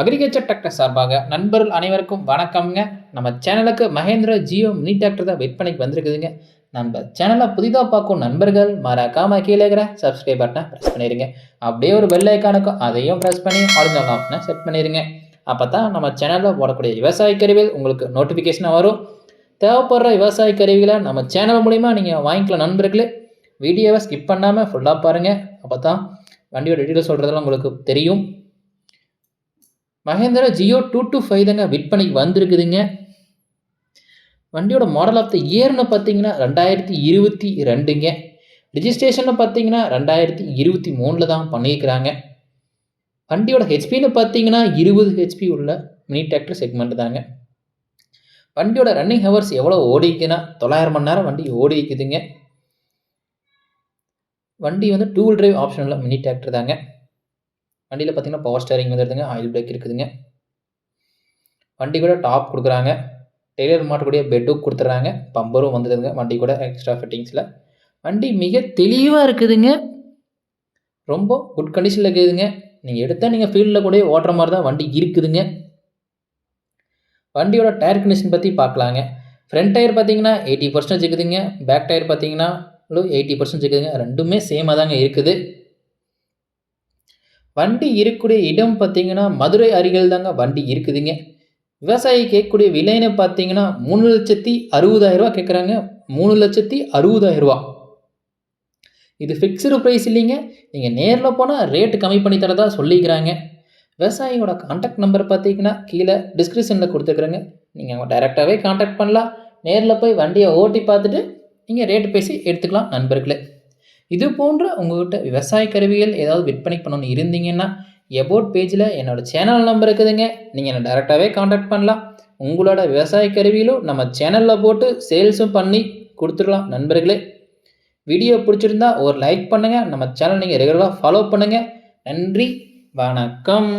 Agriculture tractor சார்பாக நண்பர்கள் அனைவருக்கும் வணக்கம்ங்க. நம்ம சேனலுக்கு மகேந்திர ஜியோ மினி டிராக்டர் தான் விற்பனைக்கு வந்திருக்குதுங்க. நம்ம சேனலை புதிதாக பார்க்கும் நண்பர்கள் மறக்காம கீழே இருக்கிற சப்ஸ்கிரைப் பட்டனை ப்ரெஸ் பண்ணிடுங்க அப்படியே ஒரு பெல் ஐக்கானுக்கும் அதையும் ப்ரெஸ் பண்ணி ஆல் ஆப்ஷனை செட் பண்ணிடுங்க அப்போ தான் நம்ம சேனலில் போடக்கூடிய விவசாய கருவிகள் உங்களுக்கு நோட்டிஃபிகேஷனாக வரும். தேவைப்படுற விவசாய கருவிகளை நம்ம சேனல் மூலிமா நீங்கள் வாங்கிக்கலாம் நண்பர்களே. வீடியோவை ஸ்கிப் பண்ணாமல் ஃபுல்லாக பாருங்கள் அப்போ தான் வண்டியோட டீட்டெயில் சொல்கிறதெல்லாம் உங்களுக்கு தெரியும். Mahindra Jivo two two five தாங்க விற்பனைக்கு வந்திருக்குதுங்க. வண்டியோட மாடல் ஆஃப் த இயர்னு பார்த்தீங்கன்னா ரெண்டாயிரத்தி இருபத்தி ரெண்டுங்க. ரிஜிஸ்ட்ரேஷனில் பார்த்தீங்கன்னா ரெண்டாயிரத்தி இருபத்தி மூணில் தான் பண்ணியிருக்கிறாங்க வண்டியோட ஹெச்பின்னு பார்த்தீங்கன்னா இருபது ஹெச்பி உள்ள மினி டிராக்டர் செக்மெண்ட் தாங்க. வண்டியோட ரன்னிங் ஹவர்ஸ் எவ்வளோ ஓடிக்குன்னா தொள்ளாயிரம் மணி நேரம் வண்டி ஓடிக்குதுங்க வண்டி வந்து டூ வீல் டிரைவ் ஆப்ஷனில் மினி டிராக்டர் தாங்க. வண்டியில் பார்த்தீங்கன்னா பவர் ஸ்டேரிங் வந்துடுதுங்க ஆயில் பிரேக் இருக்குதுங்க. வண்டி கூட டாப் கொடுக்குறாங்க. டெய்லர் மாட்டக்கூடிய பெட்டும் கொடுத்துட்றாங்க பம்பரும் வந்துடுதுங்க வண்டி கூட எக்ஸ்ட்ரா ஃபிட்டிங்ஸில் வண்டி மிக தெளிவாக இருக்குதுங்க. ரொம்ப குட் கண்டிஷனில் இருக்குதுங்க. நீங்கள் எடுத்தால் நீங்கள் ஃபீல்டில் கூட ஓட்டுற மாதிரி தான் வண்டி இருக்குதுங்க. வண்டியோட டயர் கண்டிஷன் பற்றி பார்க்கலாங்க ஃப்ரண்ட் டயர் பார்த்தீங்கன்னா எயிட்டி பர்சன்டேஜ் இருக்குதுங்க பேக் டயர் பார்த்தீங்கன்னா எயிட்டி பர்சன்டேஜ் இருக்குதுங்க ரெண்டுமே சேமாக தாங்க இருக்குது. வண்டி இருக்கக்கூடிய இடம் பார்த்தீங்கன்னா மதுரை அருகில் தாங்க வண்டி இருக்குதுங்க. விவசாயி கேட்கக்கூடிய விலைன்னு பார்த்தீங்கன்னா மூணு லட்சத்தி அறுபதாயிரரூவா கேட்குறாங்க. மூணு லட்சத்தி அறுபதாயிரரூவா இது ஃபிக்ஸ்டு ப்ரைஸ் இல்லைங்க. நீங்கள் நேரில் போனால் ரேட்டு கம்மி பண்ணி தரதா சொல்லிக்கிறாங்க. விவசாயியோட காண்டாக்ட் நம்பர் பார்த்தீங்கன்னா கீழே டிஸ்கிரிப்ஷனில் கொடுத்துருக்குறேங்க. நீங்கள் டைரெக்டாகவே காண்டாக்ட் பண்ணலாம். நேரில் போய் வண்டியை ஓட்டி பார்த்துட்டு நீங்கள் ரேட்டு பேசி எடுத்துக்கலாம் நண்பர்களே. இது போன்ற உங்கள்கிட்ட விவசாய கருவிகள் ஏதாவது விற்பனை பண்ணணும்னு இருந்தீங்கன்னா எபோட் பேஜில் என்னோடய சேனல் நம்பர் இருக்குதுங்க. நீங்கள் என்னை டேரெக்டாகவே காண்டாக்ட் பண்ணலாம். உங்களோட விவசாய கருவிகளும் நம்ம சேனலில் போட்டு சேல்ஸும் பண்ணி கொடுத்துடலாம் நண்பர்களே. வீடியோ பிடிச்சிருந்தா ஒரு லைக் பண்ணுங்கள் நம்ம சேனல் நீங்கள் ரெகுலராக ஃபாலோ பண்ணுங்கள் நன்றி. வணக்கம்.